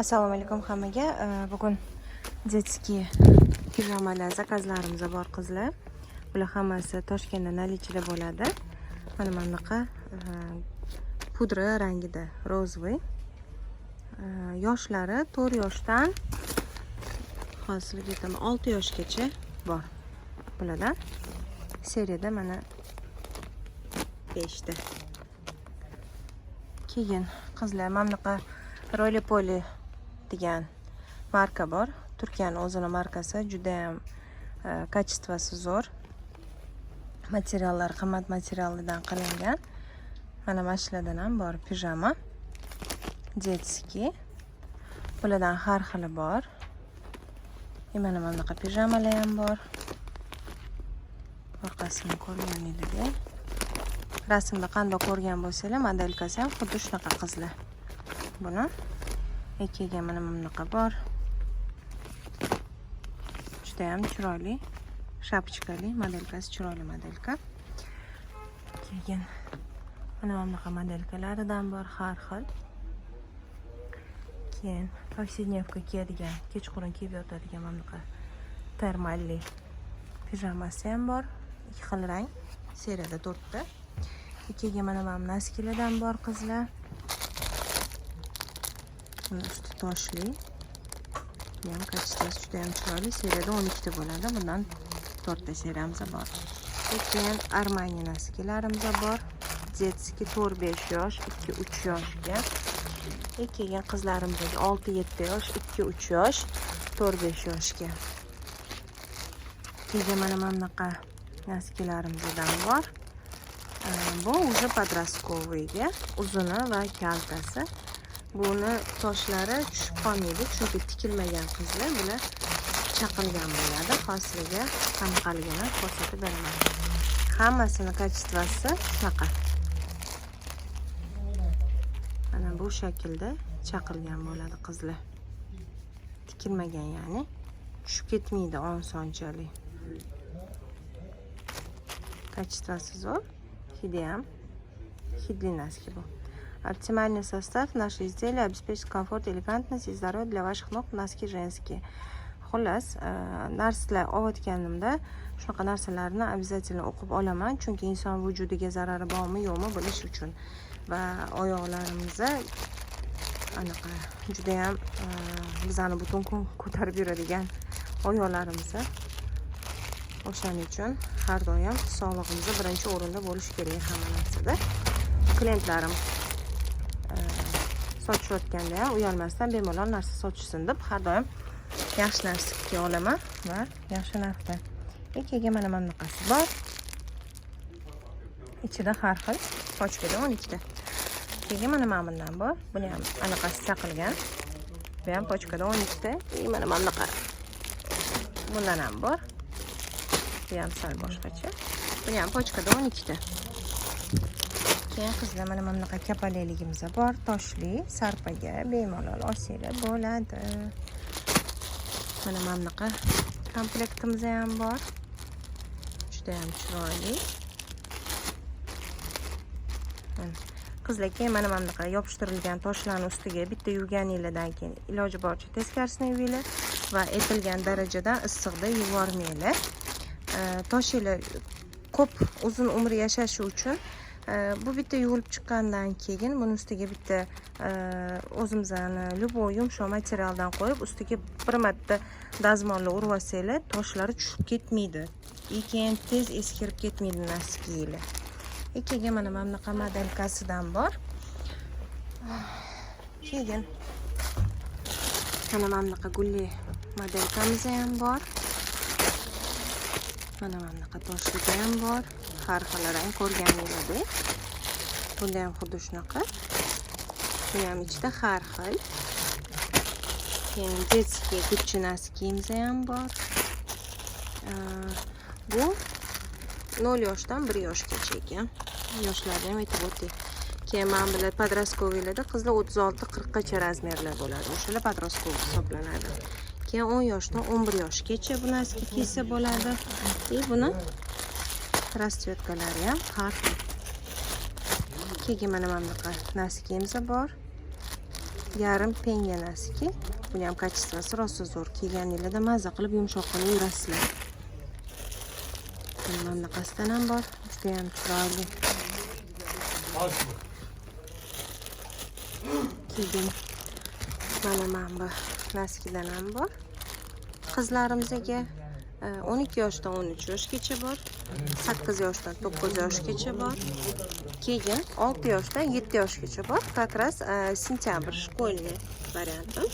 assalomu alaykum hammaga. Э, bugun детский pijamalar zakazlarimiz bor qizlar. Bular hammasi toshkentda наличиda bo'ladi. Mana mana bunaqa э, pudra rangida розовый э, yoshlari to'rt yoshdan hozir aytaman olti yoshgacha bor bulardan. Seriyada mana beshta. Keyin qizlar mana bunaqa ro'li poli degan marka bor. Turkiyani o'zini markasi judayam e, zo'r. Materiallar qimmat materiallardan qilingan. Mana mana shulardan ham bor pijama детский bulardan har xili bor. И mana mana bunaqa pijamalar ham bor. Orqasini ko'rganinglarda rasmda qanday ko'rgan bo'lsanglar modelkasi ham xuddi shunaqa qizlar. Buni ekiga mana mana bunaqa bor. Judayam chiroyli shapchkali modelkasi chiroyli modelka. Keyin mana bunaqa modelkalaridan bor har xil. Keyin повседневка kiyadigan kechqurun kiyib yotadigan mana bunaqa termalli pijamasi ham bor. Ikki xil rang seriyada to'rtta. Keyin mana mana bu noskilardan bor qizlar. toshli bu ham kачествоsi juda ham chiroyli seriyada o'n ikkita bo'ladi bundan to'rtta seriyamiz bor keyin armani noskilarimiz bor детский to'rt besh yosh ikki uch yoshga keyin qizlarimizga olti yetti yosh ikki uch yosh to'rt besh yoshga keyin mana mana bunaqa noskilarimizdan bor Ee, bu уже подростковыйga uzuni va kaltasi buni toshlari tushib qolmaydi chunki tikilmagan qizlar bular chaqilgan bo'ladi hozirga qanaqaligini ko'rsatib beraman hammasini kачествоsi shunaqa mana bu shaklda chaqilgan bo'ladi qizlar tikilmagan ya'ni tushib ketmaydi osonchalik качествоsi zo'r hidi ham hidli noski bu Оптимальный состав наших изделий обеспечит комфорт и элегантность и здоровье для ваших ног носки женские. Xullas, e, narsalar olayotganimda shunaqa narsalarni обязательно o'qib olaman, chunki inson vujudiga zarari bormi, yo'qmi bilish uchun. Va oyoqlarimizni anaqa juda ham e, bizani butun kun ko'tarib yuradigan oyoqlarimizni o'shaning uchun har doim sog'lig'imiz birinchi o'rinda bo'lishi kerak hamma narsada. Klientlarim sochishayotganda ham uyalmasdan bemalol narsa sochishsin deb har doim yaxshi narsa kiya olaman. Va yaxshi narxda ikkiga mana mana bunaqasi bor. İchida har xil pochkada o'n ikkita keyin mana mana bundan bor. Buni ham anaqasi chaqilgan bu ham pochkada o'n ikkita и mana mana bunaqa. Bundan ham bor. Bu ham sal boshqacha. Buni ham pochkada o'n ikkita keyin qizlar mana mana bunaqa kapalakligimiz bor. Toshli sarpaga bemalol olsanglar bo'ladi. Mana mana bunaqa komplektimiz ham bor. Juda ham chiroyli. Mana. qizlar keyin mana mana bunaqa yopishtirilgan toshlarni ustiga bitta yuvganinglardan keyin iloji boricha teskarisini yuvinglar va aytilgan darajada issiqda yubormanglar. Toshinglar ko'p uzun umr yashashi uchun bu bitta yuvilib chiqqandan keyin buni ustiga bitta e, o'zimizni любой yumshoq materialdan qo'yib ustiga bir marta dazmolni urib olsanglar toshlari tushib ketmaydi и keyin tez eskirib ketmaydi noskiylar ikkiga mana mana bunaqa modelkasidan bor. Keyin mana mana bunaqa gulli modelkamiz ham bor. Mana mana bunaqa toshligi ham bor. Har xil rang ko'rganinglardek bunda ham xuddi shunaqa. Bu ham ichida har xil. Keyin детский gucci kiyimsa ham bor. Bu nol yoshdan bir yoshgacha ekan. Yoshlarni ham aytib o'tdik. Keyin mana bular подростковыйlarda qizlar o'ttiz olti qirqqacha razmerlar bo'ladi. O'shalar подростковый hisoblanadi. Keyin o'n yoshdan o'n bir yoshgacha bu noski kiysa bo'ladi. И buni расцветкалari ham har xil keyin mana mana bunaqa noskimiz bor yarim penga noski buni ham kачествоsi rosa zo'r kiyganinglarda mazza qilib yumshoq qilib yurasizlar mana bunaqasidan ham bor judayam chiroyli keyin mana mana bu noskidan ham bor qizlarimizga 12 yoshdan 13 yoshgacha bor 8 yoshdan 9 yoshgacha bor. Keyin 6 yoshdan 7 yoshgacha bor. Как раз э, sentyabr школьный varianti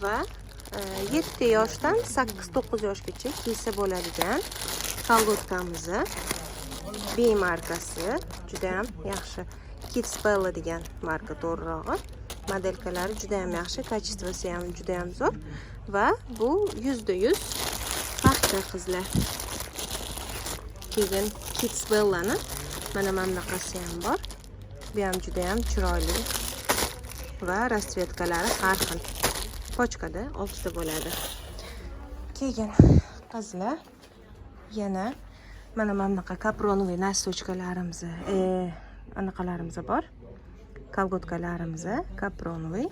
va э, yetti 7 yoshdan 8-9 yoshgacha kiysa bo'ladigan kolgotkamizni B markasi juda ham yaxshi. Kids Bella degan marka to'g'rirog'i. Modelkalari juda ham yaxshi качествоsi ham juda ham zo'r. Va bu yuzda yuz paxta qizlar. Keyin Kids Bellani mana mana bunaqasi ham bor. Bu ham juda ham chiroyli va расцветкалari har xil. Pochkada oltita bo'ladi. Keyin qizlar yana mana mana bunaqa kapronoviy nostochkalarimiz e, anaqalarimiz bor. Kolgotkalarimiz kapronli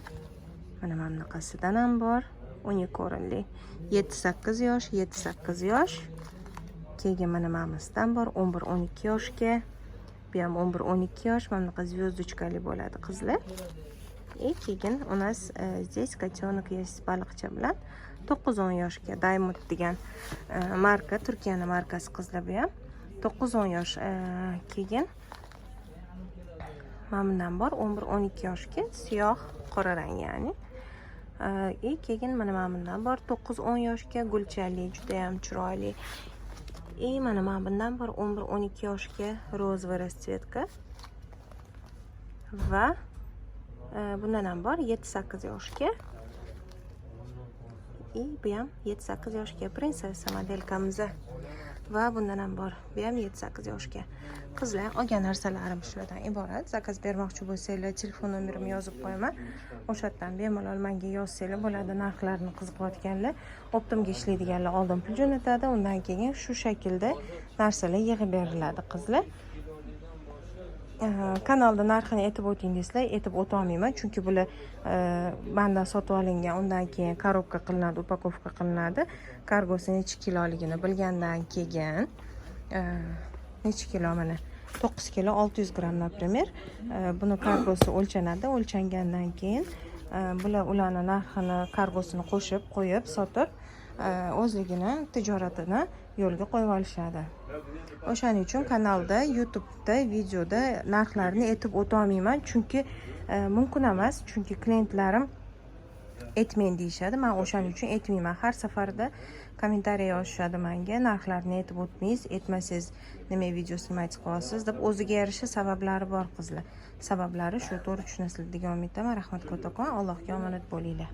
mana mana bunaqasidan ham bor. 12 yetti 7-8 yosh 7-8 yosh. Keyin mana bunisidan bor 11-12 yoshga. Bu ham 11-12 yosh mana bunaqa звездочкали bo'ladi qizlar. И keyin u нас э, e, здесь котенок есть baliqcha bilan 9-10 yoshga. Diamond degan e, marka Turkiyani markasi qizlar bu ham. 9-10 yosh keyin mana bundan bor 11-12 yoshga siyoh qora rang ya'ni. И keyin mana mana bundan bor 9-10 yoshga gulchali juda ham chiroyli. И mana mana bundan bir 11-12 yoshga rozовый расцветка. Va e, bundan ham bor 7-8 yoshga. И bu ham 7-8 yoshga prinsessa modelkamiz va bundan ham bor. Bu ham 7-8 yoshga. Qizlar olgan narsalarim shulardan iborat. Zakaz bermoqchi bo'lsanglar telefon nomerimni yozib qo'yaman. O'sha yerdan bemalol menga yozsanglar bo'ladi narxlarini qiziqayotganlar optimga ishlaydiganlar oldin pul jo'natadi. Undan keyin shu shaklda narsalar yig'ib beriladi qizlar. Kanalda narxini aytib o'tingizlar aytib o'tolmayman. Chunki bular e, mandan sotib olingan undan keyin коробка qilinadi upakovka qilinadi. Kargosi necha kiloligini bilgandan keyin e, necha kilo mana to'qqiz kilo olti yuz gramm например e, buni kargosi o'lchanadi. O'lchangandan keyin bular ularni narxini kargosini qo'shib qo'yib sotib o'zligini tijoratini yo'lga qo'yib olishadi. O'shaning uchun kanalda youtubeda videoda narxlarni aytib o'tolmayman. Chunki e, mumkin emas. Chunki klientlarim aytmang deyishadi. Man o'shaning uchun aytmayman. Har safarda kommentariya yozishadi manga. Narxlarni aytib o'tmaysiz aytmasangiz nima videosini nima aytib deb o'ziga yarasha sabablari bor qizlar. Sabablari shu to'g'ri tushunasizlar degan umiddaman. Rahmat kattakon allohga omonat bo'linglar.